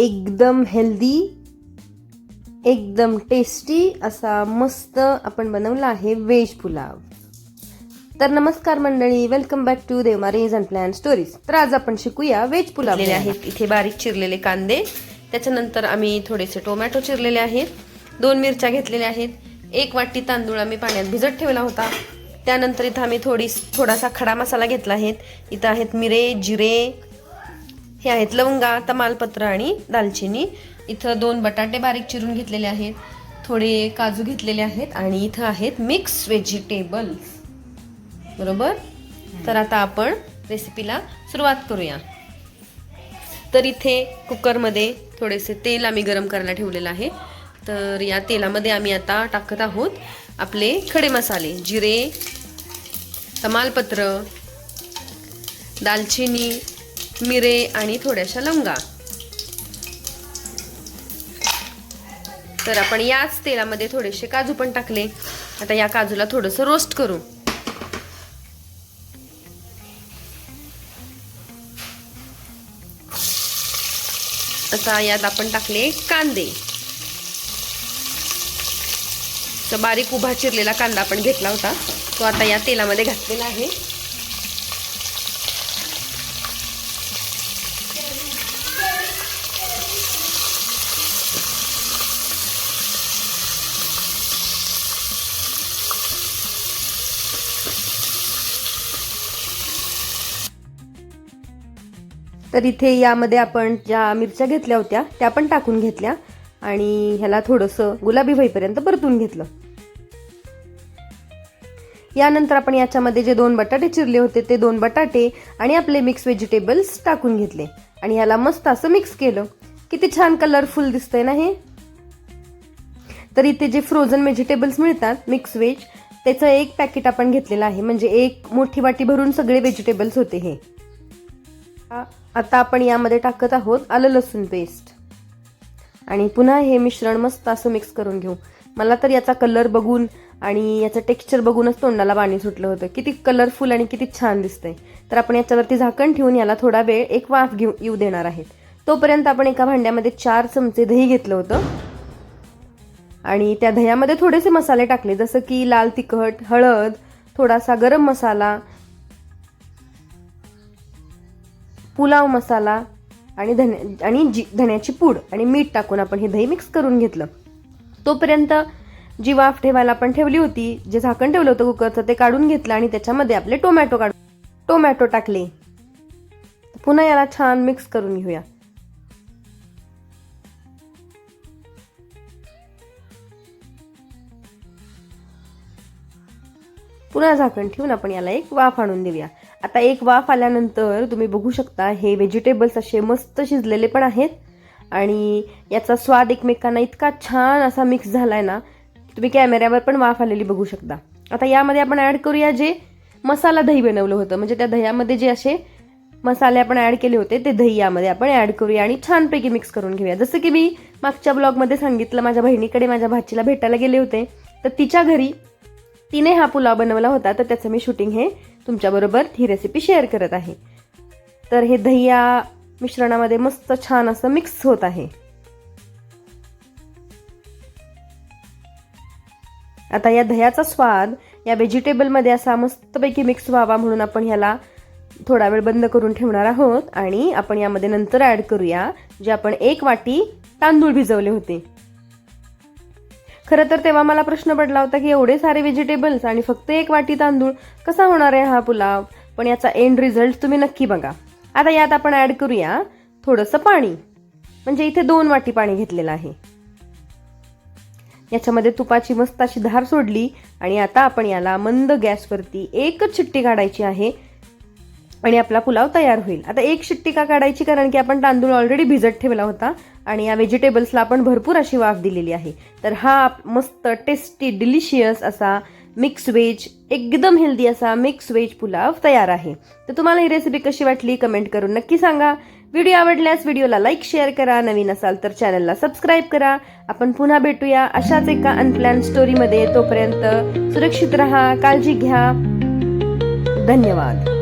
एकदम हेल्दी एकदम टेस्टी असा मस्त आपण बनवला आहे व्हेज पुलाव. तर नमस्कार मंडळी वेलकम बॅक टू देवमारीज अँड प्लॅन स्टोरीज तर आज आपण शिकूया व्हेज पुलाव आहेत इथे बारीक चिरलेले कांदे. त्याच्यानंतर आम्ही थोडेसे टोमॅटो चिरलेले आहेत. दोन मिरच्या घेतलेल्या आहेत. एक वाटी तांदूळ आम्ही पाण्यात भिजत ठेवला होता. त्यानंतर इथं आम्ही थोडी थोडासा खडा मसाला घेतला आहे. इथं आहेत मिरे जिरे हे आहेत लवंगा तमालपत्र आणि दालचिनी. इथं दोन बटाटे बारीक चिरून घेतलेले आहेत थोडे काजू घेतलेले आहेत आणि इथं आहेत मिक्स व्हेजिटेबल्स बरोबर? तर आता आपण रेसिपीला सुरुवात करूया. तर इथे कुकरमध्ये थोडेसे तेल आम्ही गरम करायला ठेवलेलं आहे. तर या तेलामध्ये आम्ही आता टाकत आहोत आपले खडे मसाले जिरे तमालपत्र दालचिनी मिरे आणि थोड्याशा लवंगा. तर आपण याच तेलामध्ये थोडेसे काजू पण टाकले. आता या काजूला थोडंसं रोस्ट करू. आता यात आपण टाकले कांदे. तर बारीक उभा चिरलेला कांदा आपण घेतला होता. तो आता या तेलामध्ये घातलेला आहे. तर इथे यामध्ये आपण ज्या मिरच्या घेतल्या होत्या त्या पण टाकून घेतल्या आणि ह्याला थोडंसं गुलाबी होईपर्यंत परतून घेतलं. यानंतर आपण याच्यामध्ये जे दोन बटाटे चिरले होते ते दोन बटाटे आणि आपले मिक्स व्हेजिटेबल्स टाकून घेतले. आणि ह्याला मस्त असं मिक्स केलं. किती छान कलरफुल दिसतंय ना हे? तर इथे जे फ्रोझन व्हेजिटेबल्स मिळतात मिक्स व्हेज त्याचं एक पॅकेट आपण घेतलेलं आहे. म्हणजे एक मोठी वाटी भरून सगळे व्हेजिटेबल्स होते हे. आता आपण यामध्ये टाकत आहोत आलं लसूण पेस्ट आणि पुन्हा हे मिश्रण मस्त असं मिक्स करून घेऊ. मला तर याचा कलर बघून आणि याचं टेक्स्चर बघूनच तोंडाला पाणी सुटलं होतं. किती कलरफुल आणि किती छान दिसतंय. तर आपण याच्यावरती झाकण ठेवून याला थोडा वेळ एक वाफ घेऊ येऊ देणार आहेत तोपर्यंत आपण एका भांड्यामध्ये चार चमचे दही घेतलं होतं. आणि त्या दह्यामध्ये थोडेसे मसाले टाकले जसं की लाल तिखट हळद थोडासा गरम मसाला पुलाव मसाला आणि धन्या आणि जी धण्याची पूड आणि मीठ टाकून आपण हे दही मिक्स करून घेतलं. तोपर्यंत जी वाफ ठेवायला आपण ठेवली होती जे झाकण ठेवलं होतं कुकरचं ते काढून घेतलं आणि त्याच्यामध्ये आपले टोमॅटो काढून टोमॅटो टाकले. पुन्हा याला छान मिक्स करून घेऊया. पुन्हा झाकण ठेवून आपण याला एक वाफ आणून देऊया. आता एक वाफ आल्यानंतर तुम्ही बघू शकता हे व्हेजिटेबल्स असे मस्त शिजलेले पण आहेत. आणि याचा स्वाद एकमेकांना इतका छान असा मिक्स झालाय ना तुम्ही कॅमेऱ्यावर पण वाफ आलेली बघू शकता. आता यामध्ये आपण ऍड करूया जे मसाला दही बनवलं होतं. म्हणजे त्या दह्यामध्ये जे असे मसाले आपण ऍड केले होते ते दही यामध्ये आपण ऍड करूया आणि छानपैकी मिक्स करून घेऊया. जसं की मी मागच्या ब्लॉगमध्ये सांगितलं माझ्या बहिणीकडे माझ्या भाचीला भेटायला गेले होते. तर तिच्या घरी तिने हा पुलाव बनवला होता तर त्याचं मी शूटिंग हे तुमच्याबरोबर ही रेसिपी शेअर करत आहे. तर हे दही या मिश्रणामध्ये मस्त छान असं मिक्स होत आहे. आता या दह्याचा स्वाद या व्हेजिटेबलमध्ये असा मस्तपैकी मिक्स व्हावा म्हणून आपण ह्याला थोडा वेळ बंद करून ठेवणार आहोत आणि आपण यामध्ये नंतर ॲड करूया जे आपण एक वाटी तांदूळ भिजवले होते. खरं तर तेव्हा मला प्रश्न पडला होता की एवढे सारे व्हेजिटेबल्स आणि फक्त एक वाटी तांदूळ कसा होणार आहे हा पुलाव? पण याचा एंड रिझल्ट तुम्ही नक्की बघा. आता यात आपण ॲड करूया थोडंसं पाणी. म्हणजे इथे दोन वाटी पाणी घेतलेलं आहे. याच्यामध्ये तुपाची मस्त अशी धार सोडली आणि आता आपण याला मंद गॅसवरती एकच चिट्टी काढायची आहे. आणि आपला पुलाव तयार होईल. आता एक शिट्टी का काढायची? कारण की आपण तांदूळ ऑलरेडी भिजत ठेवला होता आणि या व्हेजिटेबल्सला आपण भरपूर अशी वाफ दिलेली आहे. तर हा मस्त टेस्टी डिलिशियस असा मिक्स व्हेज एकदम हेल्दी असा मिक्स व्हेज पुलाव तयार आहे. तर तुम्हाला ही रेसिपी कशी वाटली? कमेंट करून नक्की सांगा. व्हिडिओ आवडल्यास व्हिडिओला लाईक शेअर करा. नवीन असाल तर चॅनलला सबस्क्राईब करा. आपण पुन्हा भेटूया अशाच एका अनप्लॅन स्टोरीमध्ये तोपर्यंत सुरक्षित राहा काळजी घ्या. धन्यवाद.